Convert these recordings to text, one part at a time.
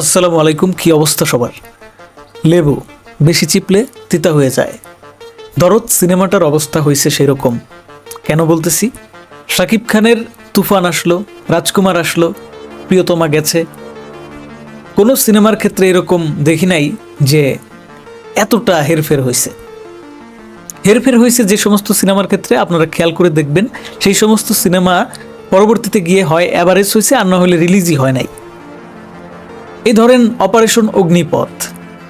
আসসালামু আলাইকুম, কি অবস্থা সবার? লেবু, বেশি চিপলে তিতা হয়ে যায়। দরদ সিনেমাটার অবস্থা হয়েছে সেরকম। কেন বলতেছি? শাকিব খানের তুফান আসলো, রাজকুমার আসলো, প্রিয়তমা গেছে। কোনো সিনেমার ক্ষেত্রে এরকম দেখি নাই যে এতটা হেরফের হয়েছে। হেরফের হয়েছে যে সমস্ত সিনেমার ক্ষেত্রে আপনারা খেয়াল করে দেখবেন, সেই সমস্ত সিনেমা পরবর্তীতে গিয়ে হয় অ্যাভারেজ হয়েছে আর না হলে রিলিজই হয় নাই। এই ধরেন অপারেশন অগ্নিপথ।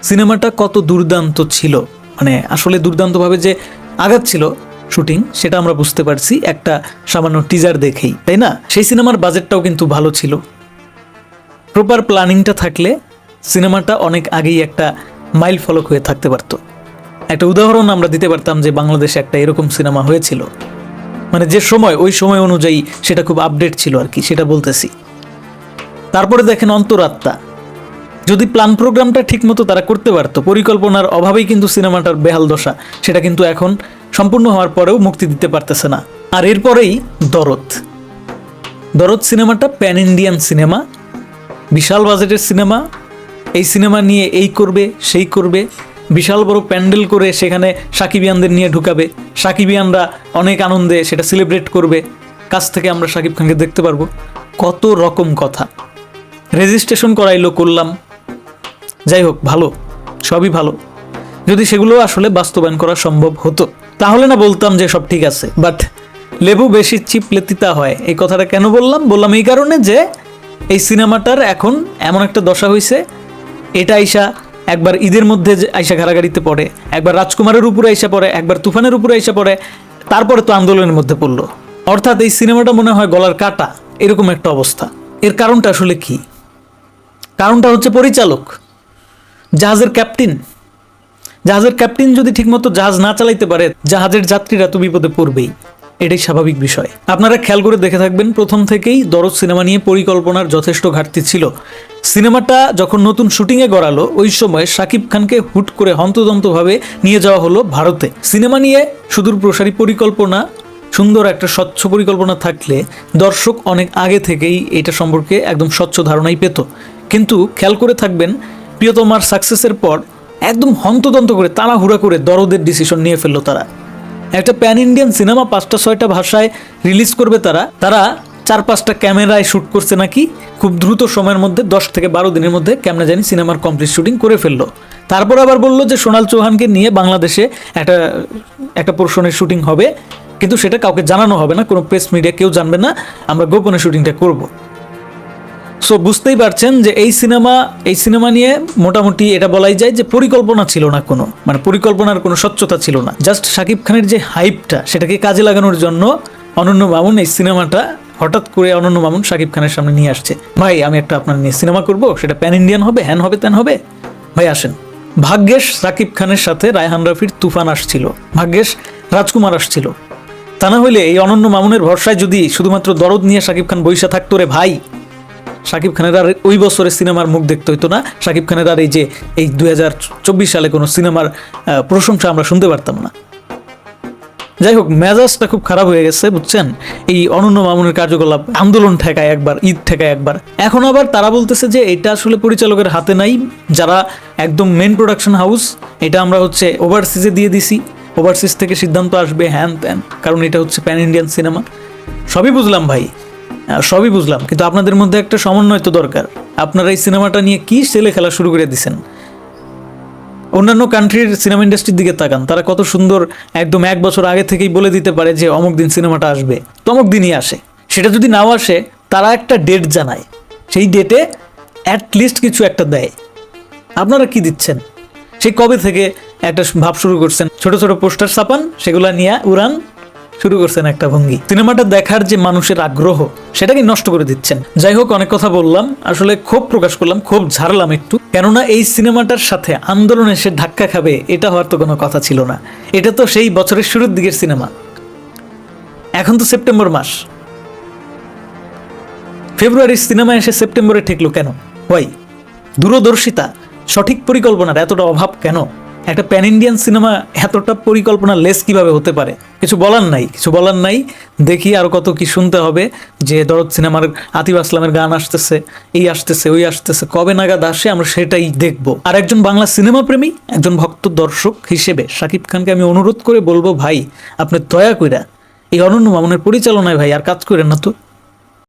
সিনেমাটা কত দুর্দান্ত ছিল। মানে আসলে দুর্দান্তভাবে যে আঘাত ছিল শুটিং, সেটা আমরা বুঝতে পারছি একটা সামান্য টিজার দেখেই, তাই না? সেই সিনেমার বাজেটটাও কিন্তু ভালো ছিল। প্রপার প্ল্যানিংটা থাকলে সিনেমাটা অনেক আগেই একটা মাইল ফলক হয়ে থাকতে পারত। একটা উদাহরণ আমরা দিতে পারতাম যে বাংলাদেশে একটা এরকম সিনেমা হয়েছিল। মানে যে সময়, ওই সময় অনুযায়ী সেটা খুব আপডেট ছিল আর কি, সেটা বলতেছি। তারপরে দেখেন অন্তরাত্মা। যদি প্ল্যান প্রোগ্রামটা ঠিকমতো তারা করতে পারতো, পরিকল্পনার অভাবেই কিন্তু সিনেমাটার বেহাল দশা। সেটা কিন্তু এখন সম্পূর্ণ হওয়ার পরেও মুক্তি দিতে পারতেছে না। আর এরপরেই দরদ। দরদ সিনেমাটা প্যান ইন্ডিয়ান সিনেমা, বিশাল বাজেটের সিনেমা, এই সিনেমা নিয়ে এই করবে, সেই করবে, বিশাল বড় প্যান্ডেল করে সেখানে সাকিবিয়ানদের নিয়ে ঢুকাবে, সাকিবিয়ানরা অনেক আনন্দে সেটা সেলিব্রেট করবে, কাছ থেকে আমরা সাকিব খানকে দেখতে পারব। কত রকম কথা। রেজিস্ট্রেশন করাইলো, করলাম। যাই হোক, ভালো, সবই ভালো। যদি সেগুলো আসলে বাস্তবায়ন করা সম্ভব হতো, তাহলে না বলতাম যে সব ঠিক আছে। বাট লেবু বেশি চিপলে তিতা হয়। এই কথাটা কেন বললাম? বললাম এই কারণে যে এই সিনেমাটার এখন এমন একটা দশা হয়েছে এটা আইসা একবার ঈদের মধ্যে আইসা ঘাড়াঘাড়িতে পড়ে, একবার রাজকুমারের উপরে আইসা পড়ে, একবার তুফানের উপরে আইসা পড়ে, তারপরে তো আন্দোলনের মধ্যে পড়ল। অর্থাৎ এই সিনেমাটা মনে হয় গলার কাটা, এরকম একটা অবস্থা। এর কারণটা আসলে কি? কারণটা হচ্ছে পরিচালক। জাহাজের ক্যাপ্টেন। জাহাজের ক্যাপ্টেন যদি ঠিকমতো জাহাজ না চালাইতে পারে, জাহাজের যাত্রীরা তো বিপদে পড়বেই। এটাই স্বাভাবিক বিষয়। আপনারা খেয়াল করে দেখে থাকবেন, প্রথম থেকেই দরদ সিনেমা নিয়ে পরিকল্পনার যথেষ্ট ঘাটতি ছিল। সিনেমাটা যখন নতুন শুটিংয়ে গড়ালো, ওই সময় শাকিব খানকে হুট করে হন্তদন্তভাবে নিয়ে যাওয়া হলো ভারতে। সিনেমা নিয়ে সুদূর প্রসারী পরিকল্পনা, সুন্দর একটা স্বচ্ছ পরিকল্পনা থাকলে দর্শক অনেক আগে থেকেই এটা সম্পর্কে একদম স্বচ্ছ ধারণাই পেত। কিন্তু খেয়াল করে থাকবেন প্রিয়তমার সাকসেসের পর একদম হন্তদন্ত করে তাড়াহুড়া করে দরদের ডিসিশন নিয়ে ফেলল তারা। একটা প্যান ইন্ডিয়ান সিনেমা পাঁচটা ছয়টা ভাষায় রিলিজ করবে তারা। তারা চার পাঁচটা ক্যামেরায় শ্যুট করছে নাকি? খুব দ্রুত সময়ের মধ্যে দশ থেকে বারো দিনের মধ্যে কেমনে জানি সিনেমার কমপ্লিট শুটিং করে ফেলল। তারপর আবার বলল যে সোনাল চৌহানকে নিয়ে বাংলাদেশে একটা একটা পোর্শনের শুটিং হবে। কিন্তু সেটা কাউকে জানানো হবে না, কোনো প্রেস মিডিয়া কেউ জানবে না। আমরা গোপনে শুটিংটা করব। সো বুঝতেই পারছেন যে এই সিনেমা এই সিনেমা নিয়ে মোটামুটি এটা বলাই যায় যে পরিকল্পনা ছিল না কোনো। মানে পরিকল্পনার কোনো স্বচ্ছতা ছিল না। জাস্ট শাকিব খানের যে হাইপটা, সেটাকে কাজে লাগানোর জন্য অনন্য মামুন এই সিনেমাটা হঠাৎ করে অনন্য মামুন শাকিব খানের সামনে নিয়ে আসছে। ভাই, আমি একটা আপনার নিয়ে সিনেমা করব, সেটা প্যান ইন্ডিয়ান হবে, হ্যান হবে, ত্যান হবে? ভাই, আসেন। ভাগ্যেশ সাকিব খানের সাথে রায়হান রাফির তুফান আসছিল। ভাগ্যেশ রাজকুমার আসছিল। তা না হলে এই অনন্য মামুনের ভরসায় যদি শুধুমাত্র দরদ নিয়ে শাকিব খান বৈশা থাকতো রে ভাই? শাকিব খানের আর ওই বছরের সিনেমার মুখ দেখতে হইতো না। শাকিব খানের আর এই যে, এই দু হাজার চব্বিশ সালে কোনো সিনেমার প্রশংসা আমরা শুনতে পারতাম না। যাই হোক, মেজাজটা খুব খারাপ হয়ে গেছে, বুঝছেন? এই অনন্য মামুনের কার্যকলাপ, আন্দোলন ঠেকায় একবার, ঈদ ঠেকায় একবার। এখন আবার তারা বলতেছে যে, এটা আসলে পরিচালকের হাতে নাই, যারা একদম মেন প্রোডাকশন হাউস এটা আমরা হচ্ছে ওভারসিজে দিয়ে দিছি। ওভারসিজ থেকে সিদ্ধান্ত আসবে, হ্যান ত্যান, কারণ এটা হচ্ছে প্যান ইন্ডিয়ান সিনেমা সবই বুঝলাম ভাই। সবই বুঝলাম, কিন্তু আপনাদের মধ্যে একটা সমন্বয় তো দরকার। আপনারা এই সিনেমাটা নিয়ে কি ছেলে খেলা শুরু করে দিছেন? অন্যান্য কান্ট্রির সিনেমা ইন্ডাস্ট্রির দিকে তাকান, তারা কত সুন্দর একদম এক বছর আগে থেকেই বলে দিতে পারে যে অমুক দিন সিনেমাটা আসবে, তমুক দিনই আসে। সেটা যদি নাও আসে, তারা একটা ডেট জানায়। সেই ডেটে অ্যাট লিস্ট কিছু একটা দেয়। আপনারা কি দিচ্ছেন? সেই কবে থেকে একটা ভাব শুরু করছেন? ছোট ছোট পোস্টার ছাপান, সেগুলা নিয়ে উড়ান। শুরু করছেন একটা ভঙ্গি। সিনেমাটা দেখার যে মানুষের আগ্রহ সেটাকে নষ্ট করে দিচ্ছেন? যাই হোক, অনেক কথা বললাম, আসলে ক্ষোভ প্রকাশ করলাম, ক্ষোভ ঝাড়লাম একটু। কেননা এই সিনেমাটার সাথে আন্দোলন এসে ধাক্কা খাবে, এটা হওয়ার তো কোনো কথা ছিল না। এটা তো সেই বছরের শুরুর দিকের সিনেমা। এখন তো সেপ্টেম্বর মাস। ফেব্রুয়ারির সিনেমা এসে সেপ্টেম্বরে ঠেকলো কেন? ওয়াই, দূরদর্শিতা, সঠিক পরিকল্পনার এতটা অভাব কেন? একটা প্যান ইন্ডিয়ান সিনেমা এতটা পরিকল্পনা লেস কীভাবে হতে পারে? কিছু বলার নাই, কিছু বলার নাই। দেখি আর কত কি শুনতে হবে যে দরদ সিনেমার আতিফ আসলামের গান আসতেছে, এই আসতেছে, ওই আসতেছে, কবে নাগাদ আসে আমরা সেটাই দেখব। আর একজন বাংলা সিনেমা প্রেমী, একজন ভক্ত দর্শক হিসেবে শাকিব খানকে আমি অনুরোধ করে বলব, ভাই, আপনি দয়া কইরা এই অনন্য মামনের পরিচালনায় ভাই আর কাজ করেন না তো।